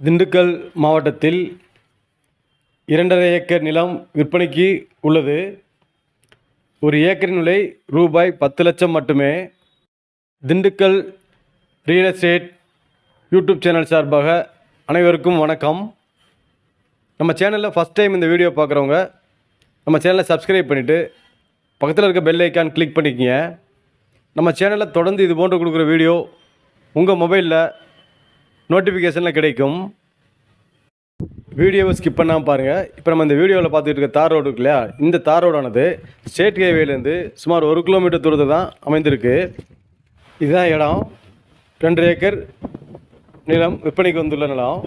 திண்டுக்கல் மாவட்டத்தில் இரண்டரை ஏக்கர் நிலம் விற்பனைக்கு உள்ளது. ஒரு ஏக்கரின் விலை ரூபாய் பத்து லட்சம் மட்டுமே. Dindigul real estate YouTube channel சார்பாக அனைவருக்கும் வணக்கம். நம்ம சேனலில் ஃபஸ்ட் டைம் இந்த வீடியோ பார்க்குறவங்க நம்ம சேனலை சப்ஸ்கிரைப் பண்ணிவிட்டு பக்கத்தில் இருக்க பெல் ஐக்கான் கிளிக் பண்ணிக்கங்க. நம்ம சேனலில் தொடர்ந்து இது போன்று கொடுக்குற வீடியோ உங்கள் மொபைலில் நோட்டிஃபிகேஷனில் கிடைக்கும். வீடியோவை ஸ்கிப் பண்ணாமல் பாருங்கள் இப்போ நம்ம இந்த வீடியோவில் பார்த்துட்டு இருக்க தார் ரோடு இருக்கு இல்லையா இந்த தார் ரோடானது ஸ்டேட் ஹைவேலேருந்து சுமார் ஒரு கிலோமீட்டர் தூரத்தில் தான் அமைந்திருக்கு. இதுதான் இடம். ரெண்டு ஏக்கர் நிலம் விற்பனைக்கு வந்துள்ள நிலம்.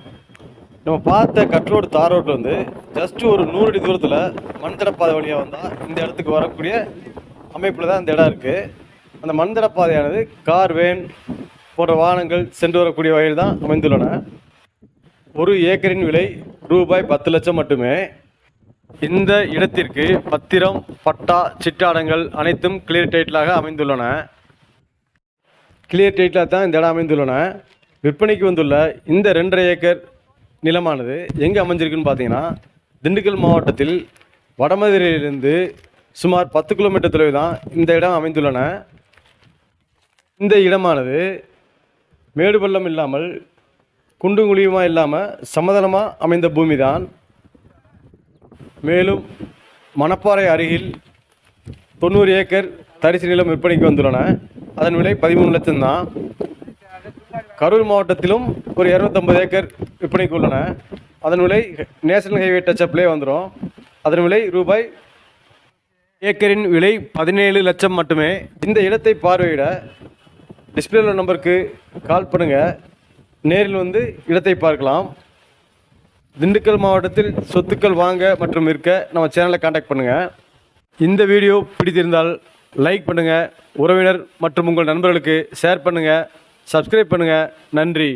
நம்ம பார்த்த கட் ரோடு தார் ரோட்டில் வந்து ஜஸ்ட் ஒரு நூறு அடி தூரத்தில் மண்தடப்பாதை வழியாக வந்தால் இந்த இடத்துக்கு வரக்கூடிய அமைப்பில் தான் இந்த இடம் இருக்குது அந்த மண்தடப்பாதையானது கார் வேன் போன்ற வாகனங்கள் சென்று வரக்கூடிய வகையில் தான் அமைந்துள்ளன. ஒரு ஏக்கரின் விலை ரூபாய் பத்து லட்சம் மட்டுமே. இந்த இடத்திற்கு பத்திரம் பட்டா சிட்டாடங்கள் அனைத்தும் கிளியர் டைட்டிலாக அமைந்துள்ளன. கிளியர் டைட்டிலாக தான் இந்த இடம் அமைந்துள்ளன. விற்பனைக்கு வந்துள்ள இந்த ரெண்டரை ஏக்கர் நிலமானது எங்கே அமைஞ்சிருக்குன்னு பார்த்தீங்கன்னா திண்டுக்கல் மாவட்டத்தில் வடமதுரையிலிருந்து சுமார் பத்து கிலோமீட்டர் தொலைவில் தான் இந்த இடம் அமைந்துள்ளன. இந்த இடமானது மேடு பள்ளம் இல்லாமல் குண்டும் குழியுமா இல்லாமல் சமதளமாக அமைந்த பூமி தான் மேலும் மணப்பாறை அருகில் தொண்ணூறு ஏக்கர் தரிசு நிலம் விற்பனைக்கு வந்துள்ளன. அதன் விலை பதிமூணு லட்சம் தான் கரூர் மாவட்டத்திலும் ஒரு இரநூத்தம்பது ஏக்கர் விற்பனைக்கு உள்ளன. அதன் விலை நேஷனல் ஹைவே டச்சப்லேயே வந்துடும் அதன் விலை ரூபாய் ஏக்கரின் விலை பதினேழு லட்சம் மட்டுமே. இந்த இடத்தை பார்வையிட டிஸ்பிளேல நம்பருக்கு கால் பண்ணுங்கள் நேரில் வந்து இடத்தை பார்க்கலாம். திண்டுக்கல் மாவட்டத்தில் சொத்துக்கள் வாங்க மற்றும் இருக்க நம்ம சேனலை காண்டாக்ட் பண்ணுங்கள் இந்த வீடியோ பிடித்திருந்தால் லைக் பண்ணுங்கள் உறவினர் மற்றும் உங்கள் நண்பர்களுக்கு ஷேர் பண்ணுங்கள் சப்ஸ்கிரைப் பண்ணுங்கள் நன்றி.